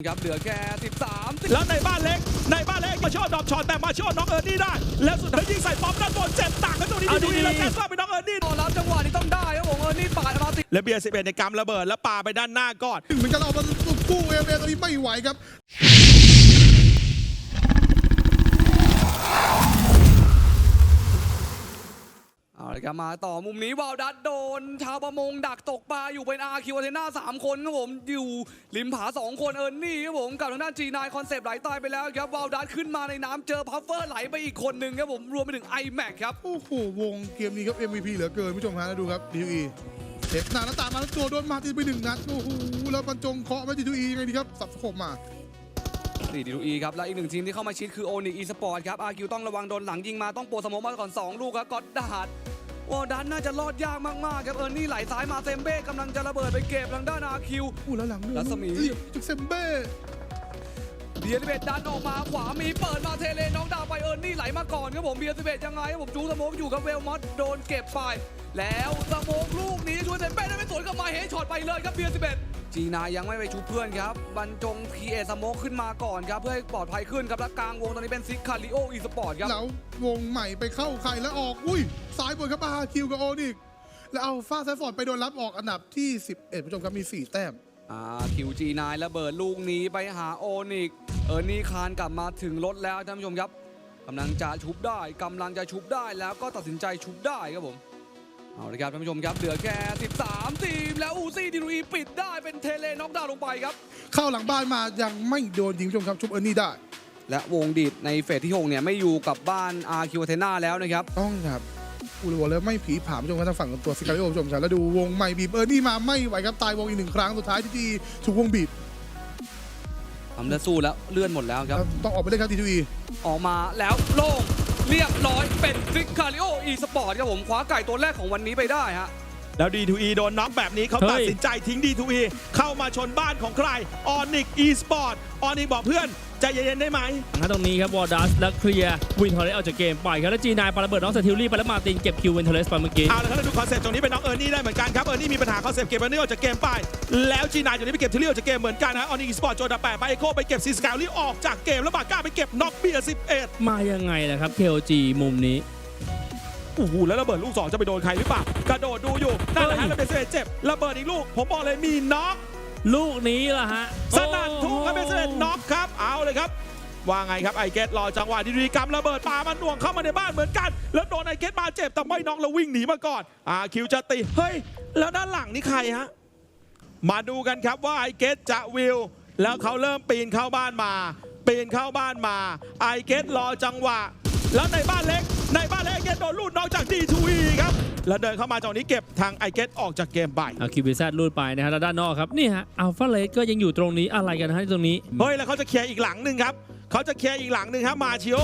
ครับเหลือแค่13แล้วในบ้านเล็ก ในบ้านเล็กมาช่อดรอปช็อตแต่มาช่อน้องเอิร์นนี่ได้ แล้วสุดท้ายยิงใส่ป๊อปด้านบนเจ็บต่างกันตรงนี้เอาดีดีๆๆแล้วแคสซ่าไปน้องเอิร์นนี่10ต่อรับจังหวะนี้ต้องได้ครับผมเออนี่ปาดมาติดและเบียร์11ในกำระเบิดแล้วปาไปด้านหน้าก่อนเหมือนกันเอามากู้เอเมตอนนี้ไม่ไหวครับ เอา ละครับมาต่อมุมนี้วาวดัดโดน ชาวประมงดักตกปลาอยู่เป็นอาคิวเทน่าสามคนครับผมอยู่ริมผาสองคนเอิร์นนี่ครับผมกับทางด้านจีนายคอนเซปต์ไหลตายไปแล้วครับวาวดัดขึ้นมาในน้ำเจอพัฟเฟอร์ไหลไปอีกคนหนึ่งครับผมรวมไปถึง iMac ครับโอ้โหวงเกมนี้ครับ MVP เหลือเกินผู้ชมฮะแล้วดูครับ DUE เจ็บหน้าหน้าตามมาแล้วตัวโดนมาตีไปหนึ่งนัดโอ้โหแล้วบรรจงเคาะไป DUE ยังไงดีครับสับสกบมาสี่ดีดูอีครับ และอีกหนึ่งทีมที่เข้ามาชิดคือโอนิกอีสปอร์ตครับ อาคิวต้องระวังโดนหลังยิงมาต้องโปรสโมองมาก่อน 2 ลูกครับก็อดดาด วอลดันน่าจะรอดยากมากๆครับเออร์นี่ไหลซ้ายมาเซมเบ้กำลังจะระเบิดไปเก็บทางด้านอาคิว อู้แล้วหลังเรือรัศมีเหลี่ยมจุกเซมเบ้เบียร์สิเบตดันออกมาขวามีเปิดมาเทเลน้องดาวไปเออร์นี่ไหลมาก่อนครับผมเบียร์สิเบตยังไงครับผมจูสโมกอยู่กับเวลมอสโดนเก็บไป แล้วสโมกลูกนี้ช่วยเซมเบ้ได้ไม่สวนกับมาเฮดช็อตไปเลยครับเบียร์สิเบต จีนายังไม่ไปชูเพื่อนครับบรรจงพีเอสโมกขึ้นมาก่อนครับเพื่อให้ปลอดภัยขึ้นครับและกลางวงตอนนี้เป็นซิกคาริโออีสปอร์ตครับแล้ววงใหม่ไปเข้าใครแล้วออก อุ้ยสายบนครับอาคิวกับโอนิกแล้วเอาฟาแซฟฟอร์ดไปโดนรับออกอันดับที่ 11ผู้ชมครับมี 4 แต้มอ่าคิวจีนายระเบิดลูกนี้ไปหาโอนิกเออร์นี่คานกลับมาถึงรถแล้วท่านผู้ชมครับกำลังจะชุบได้กำลังจะชุบได้แล้วก็ตัดสินใจชุบได้ครับผม เอาละครับท่านผู้ชมครับเหลือแค่ 13 ทีม แล้วอูซี่ดีรุยปิดได้เป็นเทเลน็อกดาวน์ลงไปครับ เข้าหลังบ้านมายังไม่โดนยิงผู้ชมครับชุบเออร์นี่ได้ และวงดีดในเฟสที่ 6 เนี่ย ไม่อยู่กับบ้านอาคิวเทนาแล้วนะครับ ต้องครับอูรัวแล้วไม่ผีผามผู้ชมครับทางฝั่งของตัวซิการิโอผู้ชมครับแล้วดูวงใหม่บีบเออร์นี่มาไม่ไหวครับตายวงอีกหนึ่งครั้งสุดท้ายที่จีถูกวงบีบทำได้สู้แล้วเลื่อนหมดแล้วครับแล้วต้องออกไปเล่นครับทีทีออกมาแล้วโล่ง เรียบร้อยเป็นซิกคาริโออีสปอร์ตครับผมคว้าไก่ตัวแรกของวันนี้ไปได้ฮะแล้ว D2E โดนน็อกแบบนี้เขาตัดสินใจทิ้ง D2E เข้ามาชนบ้านของใครออนิกอีสปอร์ตออนิกบอกเพื่อน ใจเย็นๆได้ไหมนะตรงนี้ครับวอร์ดัสและเคลียร์วินทอร์เรสออกจากเกมไปครับแล้วจีนายปาระเบิดน้องสติลลี่ไปแล้วมาร์ตินเก็บคิววินทอร์เรสไปเมื่อกี้เอาละครับเราดูคอนเซ็ปต์ตรงนี้เป็นน้องเอิร์นนี่ได้เหมือนกันครับเอิร์นนี่มีปัญหาคอนเซ็ปต์เก็บเอิร์นนี่ออกจากเกมไปแล้วจีนายตรงนี้ไปเก็บทิลลี่ออกจากเกมเหมือนกันฮะออนิกอีสปอร์ตโจดาแปดไปเอโคไปเก็บซีสกาลี่ออกจากเกมแล้วบาก้าไปเก็บน็อกเบียร์11 มายังไงนะครับ KOG มุมนี้โอ้โหแล้วระเบิดลูกสองจะไปโดนใครหรือเปล่ากระโดดดูอยู่นั่นแหละฮะเฮ้ยแล้วเป็นเซเจ็บระเบิดอีกลูกผมบอกเลยมีน็อก ลูกนี้ล่ะฮะสนั่นทุ่งครับเป็นเซน็อกครับเอาเลยครับว่าไงครับไอเกตรอจังหวะดีๆกำระเบิดปามันหน่วงเข้ามาในบ้านเหมือนกัน แล้วโดนไอเกตมาเจ็บแต่ไม่น็อกแล้ววิ่งหนีมาก่อนอาคิวจะตีเฮ้ย แล้วด้านหลังนี่ใครฮะมาดูกันครับว่าไอเกตจะวิว แล้วเขาเริ่มปีนเข้าบ้านมา ปีนเข้าบ้านมาไอเกตรอจังหวะ แล้วในบ้านเล็กในบ้านเล็กเกตโดนลูดนอกจาก D2E ครับ แล้วเดินเข้ามาจังหวะนี้เก็บทางไอเกตออกจากเกมไปเอาคิวบีแซดรูดไปนะฮะแล้วด้านนอกครับนี่ฮะอัลฟาเลสก็ยังอยู่ตรงนี้อะไรกันนะฮะที่ตรงนี้เฮ้ยแล้วเขาจะเคลียร์อีกหลังหนึ่งครับเขาจะเคลียร์อีกหลังหนึ่งครับมาชิโอ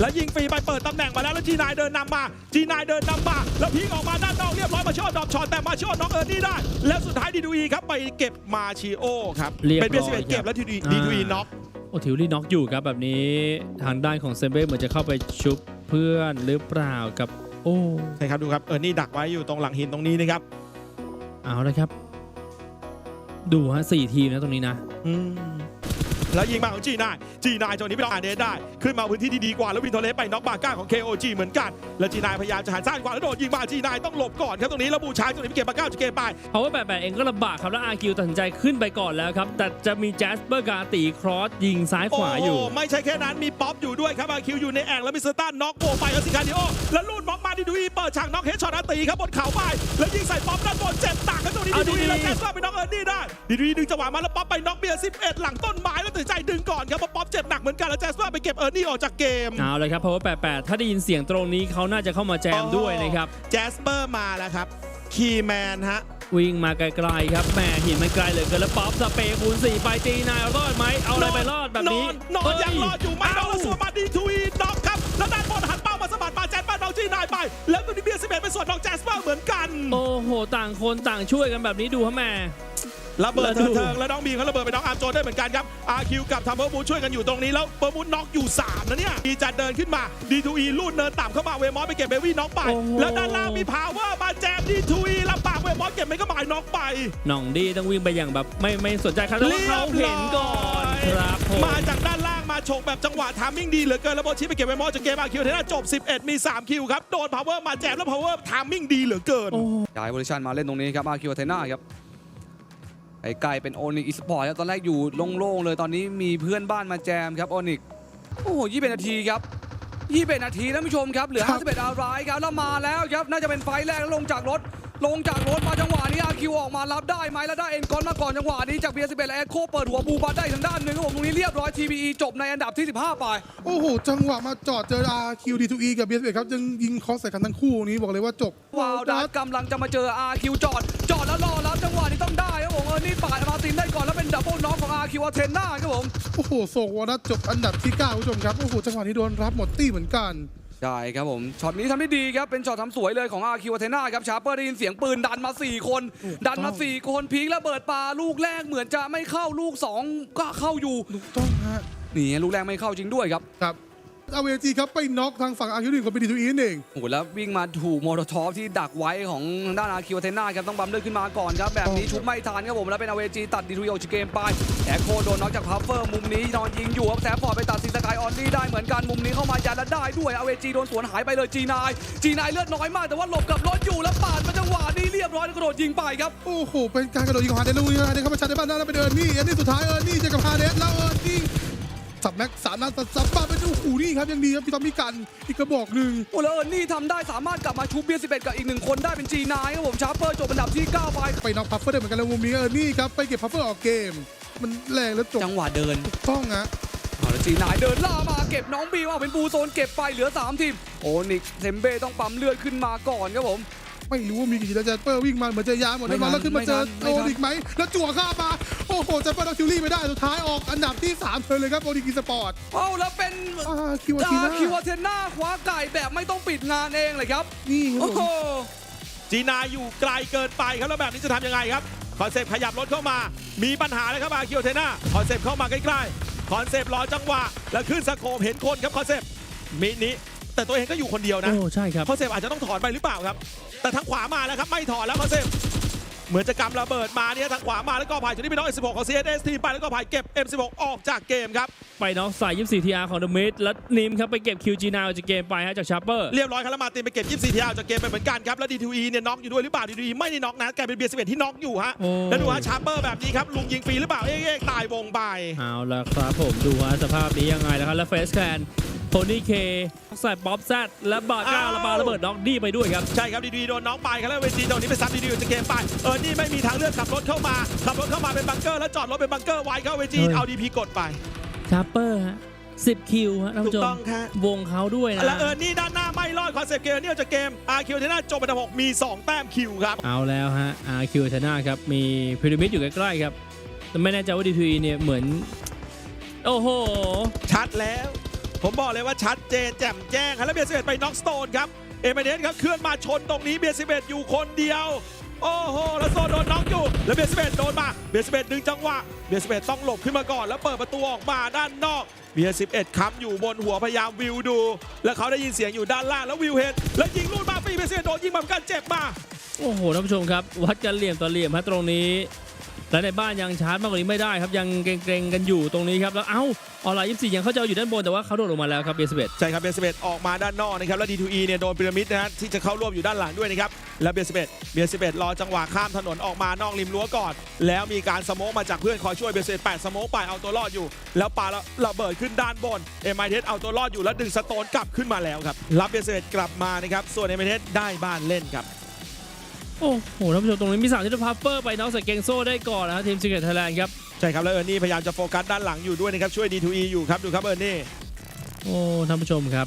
แล้วยิงฟรีไปเปิดตำแหน่งมาแล้วแล้วจีนายเดินนำมาจีนายเดินนำมา แล้วพีกออกมาด้านนอกเรียบร้อยมาชิโอดรอปช็อตแต่มาชิโอน็อกเอิร์นนี่ได้ แล้วสุดท้ายดีดูอีครับไปเก็บมาชิโอครับเรียบร้อยเป็นเบียร์สิบเอ็ดเก็บแล้วดีดูดีดูอีน็อกโอ้ทิวลี่น็อกอยู่ครับแบบนี้ทางด้านของเซมเบ้เหมือนจะเข้าไปชุบเพื่อนหรือเปล่ากับ โอ้ใช่ครับดูครับเอิร์นนี่ดักไว้อยู่ตรงหลังหินตรงนี้นะครับเอาเลยครับ ดูฮะสี่ทีมนะตรงนี้นะ อืม แล้วยิงมาของจีนายจีนายจังหวะนี้ไปลองอาเดสได้ ขึ้นมาพื้นที่ที่ดีกว่าแล้ววินโทเลสไปน็อกบาก้าของ KOG เหมือนกัน แล้วจีนายพยายามจะหันซ้ายกว่าแล้วโดนยิงมาจีนายต้องหลบก่อนครับตรงนี้แล้วบูชายตรงนี้ไปเก็บบาก้าจากเกมไปเพราะว่าแบบแบบเองก็ลำบากครับแล้วอาคิวตัดสินใจขึ้นไปก่อนแล้วครับแต่จะมีแจสเปอร์กาตีครอสยิงซ้ายขวาอยู่โไม่ใช่แค่นั้นมีป๊อปอยู่ด้วยครับอาคิวอยู่ในแอ่งแล้วมิสเตอร์ตันน็อกโบไปแล้วสิคาดิโอแล้วลูดม็อกมาดิดูอีเปิดฉากน็อกเฮดช็อตอาตีครับบนเขาไปแล้วยิงใส่ป๊อปด้านบนเจ็บต่างกันตรงนี้เอาดิดูอีดีๆแล้วแคสซ่าไปน็อกเอิร์นนี่ได้ดิดูอีดึงจังหวะมาแล้วป๊อปไปน็อกเบียร์11 หลังต้นไม้แล้วตัดสินใจดึงก่อนครับเพราะป๊อปเจ็บหนักเหมือนกันแล้วแจสเปอร์ไปเก็บเอิร์นนี่ออกจากเกมเอาเลยครับเพราะว่า88 ถ้าได้ยินเสียงตรงนี้เขาน่าจะเข้ามาแจมด้วยนะครับแจสเปอร์มาแล้วครับคีแมนฮะวิ่งมาไกลๆครับแหม่หินมันไกลเหลือเกินแล้วป๊อปสเปรย์คูณ4ไปตีนายรอดไหมเอาอะไรไปรอดแบบนี้นอนนอนยังรอดอยู่ไหมนอนแล้วสวนมาดีทูอีน็อกครับแล้วด้านบนหันเป้ามาสะบัดมาแจนบ้านน้องจีนายไป แล้วตัวนี้เบียร์11เป็นส่วนน้องแจสเปอร์เหมือนกัน โอ้โห ต่างคนต่างช่วยกันแบบนี้ดูฮะแหม่ ระเบิดแล้วดูเทิงๆแล้วน้องบีมเขาระเบิดไปน้องอาร์มโจนได้เหมือนกันครับอาคิวกับทำเบอร์มูช่วยกันอยู่ตรงนี้แล้วเบอร์มูน็อกอยู่3นะเนี่ยดีจัดเดินขึ้นมาดีทูอีลูดเนินต่ำเข้ามาเวมอสไปเก็บเบวี่น็อกไปโอ้โหแล้วด้านล่างมีพาวเวอร์มาแจมดีทูอีลำปากเวมอสเก็บไม่ก็หมายน็อกไปหน่องดีต้องวิ่งไปอย่างแบบไม่ไม่สนใจครับแต่ว่าเขาเห็นก่อนครับผมมาจากด้านล่างมาฉกแบบจังหวะทามมิ่งดีเหลือเกินแล้วโบชิไปเก็บเวมอสจากเกมอาคิวเทน่าจบ 11 มี 3 คิวครับโดนพาวเวอร์มาแจมแล้วพาวเวอร์ทามมิ่งดีเหลือเกินโอ้ย้ายโพซิชันมาเล่นตรงนี้ครับอาคิวเทน่าครับ ไอ้ไก่เป็นโอนิกอีสปอร์ตครับตอนแรกอยู่โล่งๆเลยตอนนี้มีเพื่อนบ้านมาแจมครับโอนิกโอ้โหยี่เป็นนาทีครับยี่เป็นนาทีท่านผู้ชมครับเหลือครับ51อารายครับแล้วมาแล้วครับน่าจะเป็นไฟล์แรกแล้วลงจากรถลงจากรถมาจังหวะนี้อาคิวออกมารับได้ไหมแล้วได้เอ็นกอนมาก่อนจังหวะนี้จากเบียร์สิบเอ็ดและแอคโคเปิดหัวบูบาได้ทางด้านหนึ่งครับผมตรงนี้เรียบร้อย TBE จบในอันดับที่ 15 ไป โอ้โห จังหวะมาจอดเจอ RQD2E กับ BSB ครับยังยิงคอสใส่กันทั้งคู่นี้บอกเลยว่าจบวาวดัสกำลังจะมาเจอ RQ จอด จอดแล้วรอรับจังหวะนี้ต้องได้ ครับผมเออนี่ปาดมาร์ตินได้ก่อนแล้วเป็นดับเบิลน็อกของ RQ อาเทนนาครับผมโอ้โหโศกวนัทจบอันดับที่9คุณผู้ชมครับ โอ้โห จังหวะนี้โดนรับหมดตี้เหมือนกัน ใช่ครับผมช็อตนี้ทำได้ดีครับ เป็นช็อตทำสวยเลยของ RQ อาเทนาครับชาร์เปอร์ได้ยินเสียงปืนดันมา 4 คน ดันมา 4 คนพีคแล้วเบิดปลาลูกแรกเหมือนจะไม่เข้าลูก 2 ก็เข้าอยู่ถูกต้องฮะนี่ลูกแรกไม่เข้าจริงด้วยครับครับ เอาเวจีครับไปน็อกทางฝั่ง RQ1 ของ BD2E นั่นเองโอ้โหแล้ววิ่งมาถูกโมโตทอฟที่ดักไว้ของทางด้านอาคิวเทน่าครับต้องบัมเลือดขึ้นมาก่อนครับ แบบนี้ชุบไม่ทันครับผมแล้วเป็นอเวจีตัดดีทูโยชิเกมไปแอคโคโดนน็อกจากพัฟเฟอร์มุมนี้นอนยิงอยู่ครับแซฟฟอร์ดไปตัดซีสกายออนลี่ได้เหมือนกันมุมนี้เข้ามายันแล้วได้ด้วยอเวจีโดนสวนหายไปเลยจีนายจีนายเลือดน้อยมากแต่ว่าหลบกับรถอยู่แล้วปาดมาจังหวะนี้เรียบร้อยแล้วกระโดดยิงไปครับโอ้โหเป็นการกระโดดยิงของฮาเดนลูกนี้ฮาเดนเข้ามาชัดในบ้านหน้าแล้วไปเดินนี่อันนี้สุดท้ายเออนี่เจอกับฮาเดนแล้วเออนี่ สับแม็กสามนัดสับสับปาไปดูโอ้โหนี่ครับยังดีครับพี่ทอมมี่กันอีกกระบอกหนึ่งโอ้แล้วเออร์นี่ทำได้สามารถกลับมาชูเบียร์11กับอีกหนึ่งคนได้เป็นจีนายครับผมชาร์เปอร์จบอันดับที่9ไปไปน็อกพัฟเฟอร์ได้เหมือนกันแล้วมุมนี้เออนี่ครับไปเก็บพัฟเฟอร์ออกเกม มันแรงแล้วจบจังหวะเดินถูกต้องฮะเอาละจีนายเดินล่ามาเก็บน้องบีมเอาเป็นบูโซนเก็บไปเหลือ3ทีมโอนิกเซมเบ้ต้องปั๊มเลือดขึ้นมาก่อนครับผม ไม่รู้ว่ามีกี่ทีแล้วแจเปอร์วิ่งมาเหมือนจะยาหมดไม่แล้วทันแล้วขึ้นมาเจอไม่ทันโอนิกไหมแล้วจั่วข้ามมาโอ้โหแจเปอร์ดักคิวรี่ไม่ได้สุดท้ายออกอันดับที่3เลยเลยครับโอนิกอีสปอร์ตเอาแล้วเป็นอ่าคิวอาทีดาน่าคิวเทนน่าคว้าไก่แบบไม่ต้องปิดงานเองเลยครับนี่ครับโอ้ผโหมจีนายอยู่ไกลเกินไปครับแล้วแบบนี้จะทำยังไงครับคอนเซปต์ขยับรถเข้ามา มีปัญหาเลยครับอาคิวเทน่าคอนเซปต์เข้ามาใกล้ๆคอนเซปต์รอจังหวะ แล้วขึ้นสโคปเห็นคนครับคอนเซปต์มินิแต่ตัวเองก็อยู่คนเดียวนะ โอ้ ใช่ครับคอนเซปต์อาจจะต้องถอนไปหรือเปล่าครับ แต่ทางขวามาแล้วครับ ไม่ถอนแล้วคอนเซปต์เหมือนจะกำระเบิดมาเนี่ยทางขวามาแล้วก็พายจุดนี้เป็นน้อง S16 ของ CSS ทีมไปแล้วก็พายเก็บ M16 ออกจากเกมครับ ไปน้องใส่24 TR ของเดอะมิดแล้วนิมครับไปเก็บ QG นาวจากเกมไปฮะจากชาร์เปอร์เรียบร้อยครับแล้วมาร์ตินไปเก็บ 24ทีอาจากเกมไปเหมือนกันครับ แล้ว D2E เนี่ยน็อกอยู่ด้วยหรือเปล่า D2E ไม่ได้น็อกนะกลายเป็นเบียร์11ที่น็อกอยู่ฮะโอ้แล้วดูฮะชาร์เปอร์แบบนี้ครับลุงยิงฟรีหรือเปล่าเอ๊ะๆตายวงไปเอาละครับผมดูฮะสภาพนี้ยังไงแล้วครับแล้วเฟสแคนโท นี่เคใส่ป๊อปแซดและบาก้าอ้าวระบาระเบิดน็อกดี้ไปด้วยครับ ใช่ครับ D2E โดนน็อกไปครับแล้วเวทีตรงนี้ไปซับ D2E จากเกมไปเออนี่ไม่มีทางเลือกขับรถเข้ามา ขับรถเข้ามาเป็นบังเกอร์แล้วจอดรถเป็นบังเกอร์ไว้เข้าเวทีเฮ้ยเอา DP กดไปชาร์เปอร์ฮะ10คิวฮะท่านถูผู้กชมต้องครับวงเขาด้วยนะ แล้วเออนี่ด้านหน้าไม่รอดคอนเซปต์เกมเนี่ยจากเกม RQ เทน่าจบอันดับ6มี 2 แต้มคิวครับ เอาแล้วฮะ RQ ชนะครับ มีพีระมิดอยู่ใกล้ๆครับ แต่ไม่แน่ใจว่า D2E เนี่ยเหมือน โอ้โห ชัดแล้ว ผมบอกเลยว่าชัดเจนแจ่มแจ้งแล้วเบียร์สิบเอ็ดไปน็อกสโตนครับ เอเมเดนครับเคลื่อนมาชนตรงนี้เบียร์สิบเอ็ดอยู่คนเดียว โอ้โหแล้วโซนโดนน็อกอยู่ แล้วเบียร์สิบเอ็ดโดนมาเบียร์สิบเอ็ดดึงจังหวะเบียร์สิบเอ็ดต้องหลบขึ้นมาก่อนแล้วเปิดประตูออกมาด้านนอกเบียร์สิบเอ็ดค้ำอยู่บนหัวพยายามวิวดู แล้วเขาได้ยินเสียงอยู่ด้านล่างแล้ววิวเห็นแล้วยิงลูดมาฟีเบียร์สิบเอ็ดโดนยิงมาเหมือนกันเจ็บมาโอ้โหท่านผู้ชมครับ วัดกันเหลี่ยมต่อเหลี่ยมฮะตรงนี้ และในบ้านยังชาร์จมากกว่านี้ไม่ได้ครับยังเกรงๆกันอยู่ตรงนี้ครับแล้วเอ้าออนไลน์24ยังเข้าใจว่าอยู่ด้านบนแต่ว่าเขาโดดลงมาแล้วครับเบียสิบเอ็ดใช่ครับเบสเบออกมาด้านนอกนะครับแล้ว D2E เนี่ยโดนพีระมิดนะฮะที่จะเข้าร่วมอยู่ด้านหลังด้วยนะครับแล้วเบสเบเบสเบรอจังหวะข้ามถนนออกมานอกริมรั้วก่อน แล้วมีการสโมกมาจากเพื่อนคอยช่วยเบสเบแปดสโมกไปเอาตัวรอดอยู่ แล้วปาแล้วระเบิดขึ้นด้านบนเอ็มไอเทสเอาตัวรอดอยู่แล้วดึงสโตนกลับขึ้นมาแล้วครับรับเบสเบกลับมานะครับส่วนเอ็มไอเทสได้บ้านเล่นครับ โอ้โหท่านผู้ชมตรงนี้มีสามที่พัฟเฟอร์ไปน้องใส่เกงโซ่ได้ก่อนนะฮะทีมซิกเก็ตไทยแลนด์ครับ ใช่ครับ แล้วเออร์นี่พยายามจะโฟกัสด้านหลังอยู่ด้วยนะครับ ช่วย D2E อยู่ครับ ดูครับเออร์นี่ โอ้ท่านผู้ชมครับ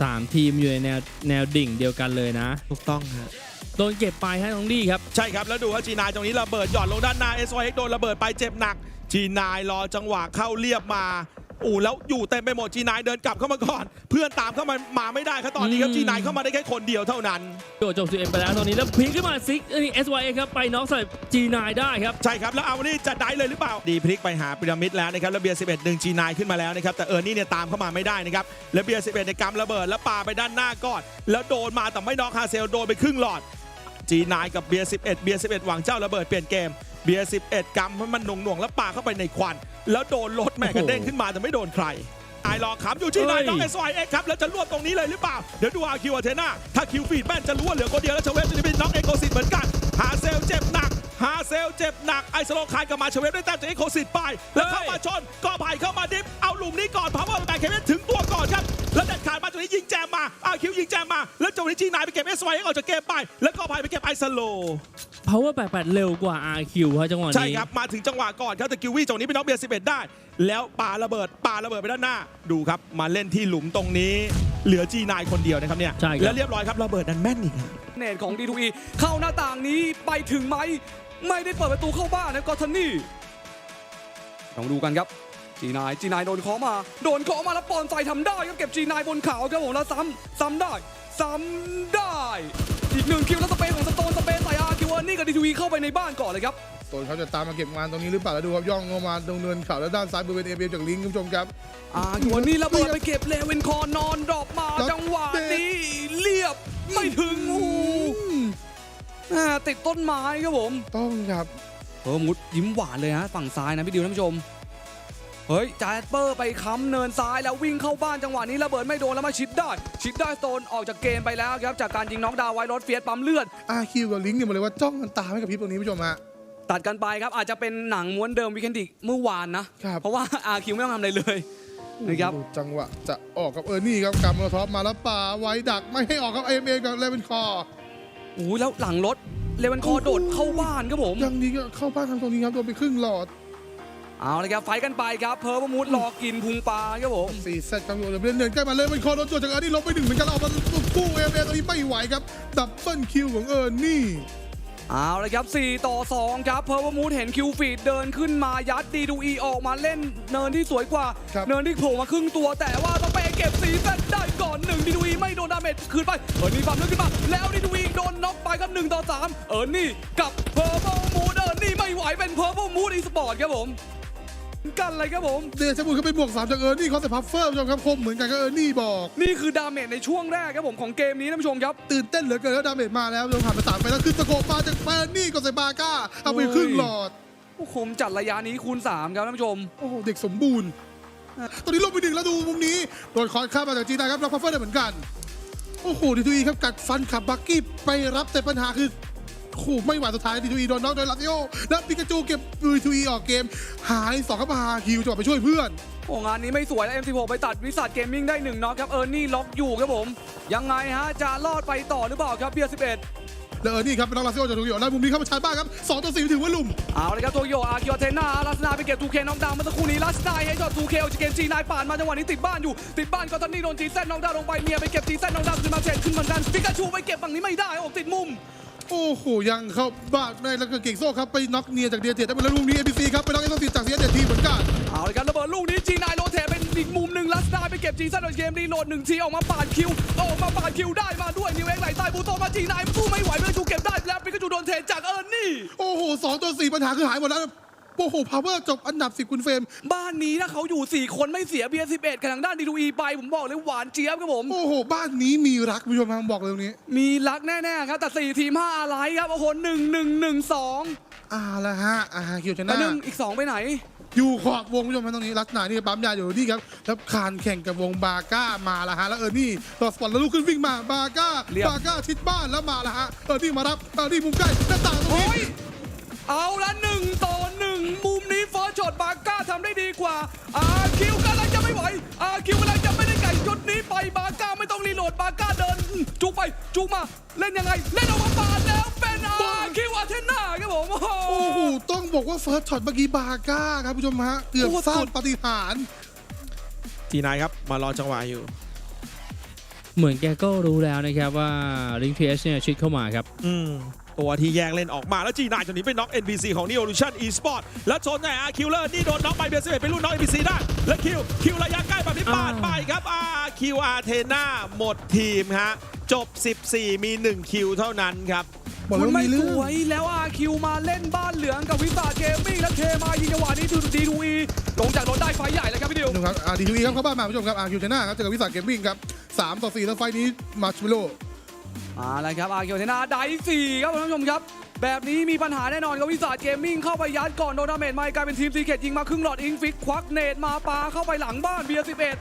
สามทีมอยู่ในแนวแนวดิ่งเดียวกันเลยนะ ถูกต้องฮะโดนเก็บไปให้น้องดี้ครับ ใช่ครับ แล้วดูว่าจีนายตรงนี้ระเบิดหย่อนลงด้านหน้า s y x โดนระเบิดไปเจ็บหนักจีนายรอจังหวะเข้าเรียบมาโอ้แล้วอยู่เต็มไปหมดจีนายเดินกลับเข้ามาก่อน เพื่อนตามเข้ามามาไม่ได้ครับตอนนี้ครับอืมจีนายเข้ามาได้แค่คนเดียวเท่านั้นโดดจบ11ไปแล้วตอนนี้แล้วพลิกขึ้นมาซิกนี่ SYA ครับไปน็อกใส่ G9 ได้ครับใช่ครับแล้วเอาวันนี้จะได้เลยหรือเปล่าดีพลิกไปหาพีระมิดแล้วนะครับแล้วเบียร์11ดึงจีนายขึ้นมาแล้วนะครับแต่เออร์นี่เนี่ยตามเข้ามาไม่ได้นะครับแล้วเบียร์11ในกำระเบิดแล้วปาไปด้านหน้าก่อนแล้วโดนมาแต่ไม่น็อกฮาเซลโดนไปครึ่งหลอด G9 กับเบียร์11 เบียร์11 หวังเจ้าระเบิดเปลี่ยนเกม เบียร์11กำให้มันหน่วงหน่วงๆแล้วปาเข้าไปในควัน แล้วโดนรถแม่กระเด้งขึ้นมาแต่ไม่โดนใครไอรอขำอยู่ที่นายเฮ้ยน้อง SYX ครับแล้วจะรวบตรงนี้เลยหรือเปล่า เดี๋ยวดูอาคิวอาเทนาถ้าคิวฟีดแม่นจะรู้ว่าเหลือคนเดียวแล้วเชเวฟจะเป็นน้องเอโคซิตเหมือนกัน หาเซลเจ็บหนัก หาเซลเจ็บหนักไอสโลคายกับมาเชเวฟได้แต้มจากเอโคซิตไป แล้วเข้ามาชนกอไผ่เข้ามาดิฟเอาหลุมนี้ก่อนพาวเวอร์แบงเคเวนถึงตัวก่อนครับแล้วเด็ดขาดมาจากนี้ยิงแจมมาอาคิวยิงแจมมา แล้วจังหวะนี้จีนายไปเก็บ SYX ออกจากเกมไป แล้วกอไผ่ไปเก็บไอสโล Power 88เร็วกว่า RQ ฮะจังหวะนี้ ใช่ครับ มาถึงจังหวะก่อนครับแต่กิววี่จังหวะนี้เป็นน้องเบียร์11 ได้ แล้วปาระเบิดปาระเบิดไปด้านหน้า ดูครับ มาเล่นที่หลุมตรงนี้ เหลือจีนายคนเดียวนะครับเนี่ยใช่ครับแล้วเรียบร้อยครับระเบิดนั้นแม่นอีกครับเนตของ D2E เข้าหน้าต่างนี้ไปถึงไหม ไม่ได้เปิดประตูเข้าบ้านนะกอทันนี่ลองดูกันครับจีนายจีนายโดนเคอมา โดนเคอมาแล้วปอนใส่ทำได้ครับเก็บจีนายบนเขาครับผมแล้วซ้ำซ้ำได้ ซ้ำได้ อีกหนึ่งคิวแล้วสเปนของสโตนสเปนใส่อาร์คิวนี่กับ D2E เข้าไปในบ้านก่อนเลยครับโซนเขาจะตามมาเก็บงานตรงนี้หรือเปล่าแล้วดูครับย่องลงมาตรงเนินเขาแล้วด้านซ้ายบริเวณเอเบจากลิงก์คุณผู้ชมครับอาคิวนี่ระเบิดไปเก็บเลเวนคอร์นอนดรอปมาแล้วจังหวะนี้เรียบไม่ถึงโอ้โหแม่ติดต้นไม้ครับผมต้องครับเออมุดยิ้มหวานเลยฮะฝั่งซ้ายนะพี่ดิวท่านผู้ชม เฮ้ยจาสเปอร์ไปค้ำเนินซ้ายแล้ววิ่งเข้าบ้านจังหวะนี้ระเบิดไม่โดนแล้วมาชิดได้ ชิดได้โซนออกจากเกมไปแล้วครับจากการยิงน็อกดาวน์ไว้รถเฟียสปั๊มเลือด อาคิวกับลิงก์เนี่ยบอกเลยว่าจ้องกันตาให้กับพริบตรงนี้คุณผู้ชมฮะ ตัดกันไปครับอาจจะเป็นหนังม้วนเดิมวิคันดิกเมื่อวานนะ ครับ เพราะว่าอาคิวไม่ต้องทำอะไรเลยนะครับโอ้โหจังหวะจะออกกับเออร์นี่ครับกำมอลท็อปมาแล้วป่าไว้ดักไม่ให้ออกครับเอเมกับเลเวนคอร์โอ้ยแล้วหลังรถเลเวนคอร์โดดเข้าบ้านครับผมยังดีก็เข้าบ้านทางตรงนี้ครับโดนไปครึ่งหลอดเอาเลยครับไฟท์กันไปครับเพอร์ประมูดรอกินพุงปลาครับผมสี่เซตครับอยู่เดินเดินใกล้มาเลยเป็นคอโดนจวดจากเออร์นี่ลบไปหนึ่งเหมือนกันเอามากู้เอเมตรงนี้ไม่ไหวครับดับเบิลคิวของเออร์นี่เอาเลยครับ 4 ต่อ 2 ครับเพอร์วมูดเห็นคิวฟีดเดินขึ้นมายัดดีดูอีออกมาเล่นเนินที่สวยกว่าครับเนินที่โผล่มาครึ่งตัวแต่ว่าต้องไปเก็บสีเซตได้ก่ อนหนึ่งดีดูอีไม่โดนดาเมจคืนไปเออร์นี่ปั๊มเลือดขึ้นมาแล้วดีดูอีโดนน็อกไปครับ1ต่อ3เออร์นี่กับเพอร์วมูดเออร์นี่ไม่ไหวเป็นเพอร์วมูดอีสปอร์ตครับผมกันเลยครับผมเดชบุญเขาไปบวกสามจากเออร์นี่เขาแต่พัฟเฟอร์คุณผู้ชมครับคมเหมือนกันกับเออร์นี่บอก นี่คือดาเมจในช่วงแรกครับผมของเกมนี้ท่านผู้ชมครับ ตื่นเต้นเหลือเกินแล้วดาเมจมาแล้วโดนผ่านไปสามไปแล้วขึ้นตะโกนมาจากเออร์นี่กับไซบาก้าเอาไปครึ่งหลอดโอ้โหผมจัดระยะนี้คูณ3ครับท่านผู้ชมโอ้โหเด็กสมบูรณ์ ตอนนี้ลงไปหนึ่งแล้วดูมุมนี้โดนคอนข้ามมาจากจีนนะครับรับพัฟเฟอร์ได้เหมือนกัน โอ้โหดีทูอีครับกัดฟันขับบักกี้ไปรับแต่ปัญหาคือโอ้ไม่ไหวสุดท้ายดีทูอีโดนน็อกโดยลาติโอแล้วปิกาจูเก็บดีทูอีออกเกม หายสองเข้ามาฮิวจะไปช่วยเพื่อนโอ้งานนี้ไม่สวยแล้ว M16 ไปตัดวิสัทเกมมิ่งได้หนึ่งน็อกครับเออร์นี่ล็อกอยู่ครับผม ยังไงฮะจะรอดไปต่อหรือเปล่าครับเบียร์11 แล้วเออนี่ครับเป็นน้องลาติโอจากทูกิโอแล้วมุมนี้เข้ามาชาร์จบ้างครับสองต่อสี่ถือว่าลุ่มเอาเลยครับโตโยอากิโอเทนาลัสนาไปเก็บ 2K น็อกดาวน์เมื่อสักครู่นี้ลัสนาให้ช็อต 2K ออกจากเกมจีนายป่านมาจังหวะนี้ติดบ้านอยู่ติดบ้านก็ตอนนี้โดนจีแซนน็อกดาวน์ลงไปเมียไปเก็บจีแซนน็อกดาวน์ขึ้นมาเชนขึ้นเหมือนกันปิกาชูไปเก็บฝั่งนี้ไม่ได้ออกติดมุมโอ้โหยังเข้าบ้านได้แล้วก็เก่งโซ่ครับไปน็อกเนียจากเดียเทียได้เป็นแล้วลูกนี้เอ c ซีครับไปน็อกเอ c ซีจากเสียเดียทีเหมือนกันเอาเลยครับระเบิดลูกนี้จีนายโรเทเป็ ก็บจีแซนออกจากเกมรีโหลดหนึ่งทีออกมาปาดคิวออกมาปาดคิวได้มาด้วยนิวเอ็กไหลใต้บูโตมาจีนายสู้ไม่ไหวปิกาชูเก็บได้แล้วปิกาชูโดนเทจากเออร์นี่โอ้โหสองต่อสี่ปัญหาคือหายหมดแล้วโอ้โหพาวเวอร์จบอันดับสิบคุณเฟรม บ้านนี้ถ้าเขาอยู่ 4 คนไม่เสียเบียร์11กับทางด้านดีดูอีไป ผมบอกเลยหวานเจี๊ยบครับผม โอ้โห บ้านนี้มีรักคุณผู้ชมครับบอกเลยตรงนี้ มีรักแน่ ๆ ครับ แต่ 4 ทีม 5 อะไรครับ โอ้โห1 1 1 2อ่าละฮะอ่าคิวชแล้นะวหนึ่งอีก 2 ไปไหน อยู่ขอบวงคุณผู้ชมครับตรงนี้ลักษณะนี่ปั๊มยาอยู่นี่ครับแล้วคานแข่งกับวงบาก้ามาละฮะแล้วเออนี่ต่อสปอร์ตแล้วลุกขึ้นวิ่งมาบาก้าเรียบบาก้าชิดบ้านแล้วมาละฮะเออนี่มารับเออนี่มุมใกล้หน้าต่างตรงโอ้นี้ยเอาละ1ต่อ1มุมนี้เฟิร์สช็อตบาก้าทำได้ดีกว่าอาคิวกำลังจะไม่ไหวอาคิวกำลังจะไม่ได้ไก่จุดนี้ไปบาก้าไม่ต้องรีโหลดบาก้าเดินอืมจุกไปจุกมาเล่นยังไง เล่นออกมาปาดแล้ว เป็นอาคิวอาเทน่าครับผม โอ้โห ต้องบอกว่าเฟิร์สช็อตเมื่อกี้บาก้าครับคุณผู้ชมฮะ เกือบโอ้สร้าสุงด ปาฏิหารย์จีนายครับมารอจังหวะอยู่ เหมือนแกก็รู้แล้วนะครับว่าลิงเทสเนี่ยชิดเข้ามาครับ อืม ตัวที่แยกเล่นออกมาแล้วจีนายจนนี้ไปน็อก NBC ของ Neolution Esport แล้วชนไงอาคิวเลอร์นี่โดนน็อกไปเบียร์สิบเอ็ดเป็นรุ่นน็อก NBC ได้ และคิว คิวระยะใกล้แบบนี้ปาดไปครับอาคิวอาเทนาหมดทีมฮะ จบ 14 มี 1 คิวเท่านั้นครับ บอกเลคุยณว่าไม่มีสเรื่อง วยแล้วอาคิวมาเล่นบ้านเหลืองกับวิสาเกมมิ่งและเคมายิงจังหวะนี้ดูดีดูอีลงจากรถได้ไฟใหญ่เลยครับพี่ดิว ผู้ชมครับอ่าดีทูอีครับเข้าบ้านมาผู้ชมครับอาคิวเทน่าครับเจอกับวิสาเกมมิ่งครับสามต่อสี่แล้วไฟล์นี้มาร์ชเมลโลมาแล้วครับอาเกียวเทนาได้สี่ครับคุณผู้ชมครับ แบบนี้มีปัญหาแน่นอนกับวิสาเกมมิ่งเข้าไปยัดก่อนโดนดาเมจไม่กลายเป็นทีมซีเคทยิงมาครึ่งหลอดอิงฟิกควักเนตมาปาเข้าไปหลังบ้านเบียร์สิบเอ็ด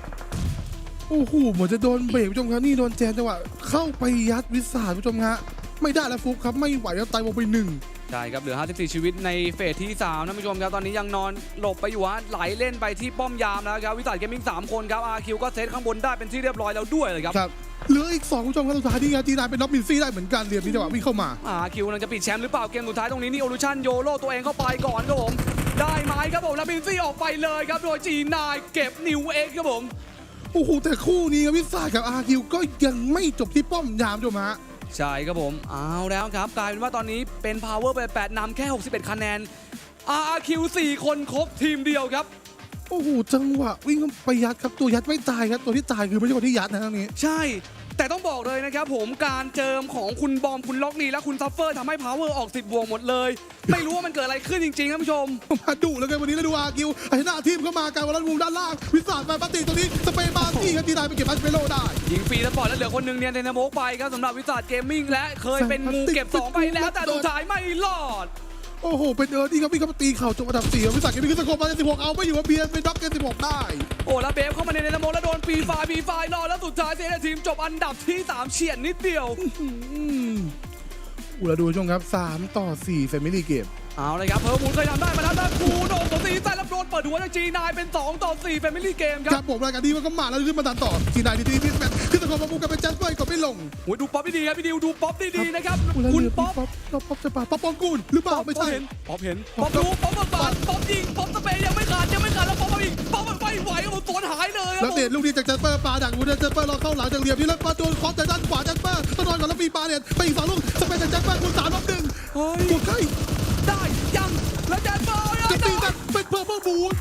โอ้โหเหมือนจะโดนเบรกผู้ชมครับนี่โดนแจนจังหวะเข้าไปยัดวิสาผู้ชมฮะ ไม่ได้แล้วฟุกครับไม่ไหวแล้วตายวงไปหนึ่งใช่ครับเหลือ 54 ชีวิตในเฟสที่3ท่านผู้ชมครับตอนนี้ยังนอนหลบไปอยู่ฮะไหลเล่นไปที่ป้อมยามแล้วครับวิสาเกมมิ่ง3คนครับอาคิวก็เซตข้างบนได้เป็นที่เรียบร้อยแล้วด้วยเลยครับครับเหลืออีกสองผู้ชมครับสุดท้ายที่งานจีนายเป็นน็อกมินซี่ได้เหมือนกันเหลี่ยมนี้จังหวะวิ่งเข้ามาอาคิวกำลังจะปิดแชมป์หรือเปล่าเกมสุดท้ายตรงนี้นี่โอลูชันโยโร่ตัวเองเข้าไปก่อนครับผมได้ไหมครับผมแล้วบินซี่ออกไปเลยครับโดยจีนายเก็บนิวเอ็กครับผมโอ้โหแต่คู่นี้ครับวิสากับอาคิวก็ยังไม่จบที่ป้อมยามผู้ชมฮะ ใช่ครับผมเอาแล้วครับ กลายเป็นว่าตอนนี้เป็น Power ไป8นำแค่ 61 คะแนน RQ 4 คนครบทีมเดียวครับ โอ้โหจังหวะวิ่งเข้าไปยัดครับตัวยัดไม่ตายครับตัวที่ตายคือไม่ใช่คนที่ยัดนะครั้งนี้ ใช่ แต่ต้องบอกเลยนะครับผมการเจิมของคุณบอมคุณล็อกนีและคุณซัฟเฟอร์ทำให้ Power ออก10บวกหมดเลย ไม่รู้ว่ามันเกิดอะไรขึ้นจริงๆท่านผู้ชม มาดุแล้วกันวันนี้แล้วดูอาคิวไอ้หน้าทีมเข้ามาการวอลเลย์บอลด้านล่าง วิสาแฟนปาร์ตี้ตัวนี้สเปนบาร์ตี้ครับจีนายไปเก็บอัสเปโลได้ ยิงฟรีแล้วปล่อยแล้วเหลือคนหนึ่งเนี่ยเทนโมกไปครับสำหรับวิสาเกมมิ่งและเคยเป็นงูเก็บ2ไปแล้วแต่สุดท้ายไม่รอด โอ้โห เป็นเอิร์ดดี้ครับวิ่งเข้ามาตีเข่าจบอันดับสี่วิสาเกมมิ่งขึ้นสโคปมาได้16เอาไม่อยู่ว่าเบียร์เป็นด็อกเกน16ได้โอ้แล้วเบฟเข้ามาในเนโมแล้วโดนปีไฟปีไฟรอดแล้วสุดท้ายเซนทีมจบอันดับที่สามเฉียดนิดเดียวอืมอุระดูชมครับ3ต่อ4 Family Game เอาเลยครับเพิ่มมูลเคยทำได้มาแล้วนะครูโดนตัวตีใส่แล้วโดนเปิดหัวจากจีนายเป็น 2 ต่อ4 Family Game คครัรับบผมรายการนี้มันก็มาแล้วขึ้นมาตันต่อทีนายดีดีพิสแมนขึ้นสโคปมาบุกกันเป็นแจสเปอร์ก็ไม่ลงโอ้ยดูป๊อปดีๆครับพี่ดิวดูป๊อปดีๆนะครับอุระคุณเหลือป๊อปป๊อปป๊อปป๊อปจะป่าป๊อปปองกูลหรือเปล่าไม่ใช่เห็นป๊อปเห็นป๊อปรู้ป๊อปเปิดบานป๊อปยิงป๊อปสเปย์ยังไม่ขาดยังไม่ขาดแล้วป๊อปเอาอีกป๊อปมันไม่ไหวครับผมสวนหายเลยครัแล้บวผม เดชลูกนี้จากแจสเปอร์ปาดักวูดแจสเปอร์เราเข้าหลังจากเหลี่ยมนี้แล้วมาโดนคอสจากด้านขวาแจสเปอร์ต้องนอนก่อนแล้วปีปาเนี่ยไปอีกสองลูกสเปนจากแจสเปอร์คูณสามรอบหนึ่งเฮ้ยตัวใกล้ ได้ยังและแดนเบอร์ยังจะตีแบบเป็นเพอร์เฟอร์บูน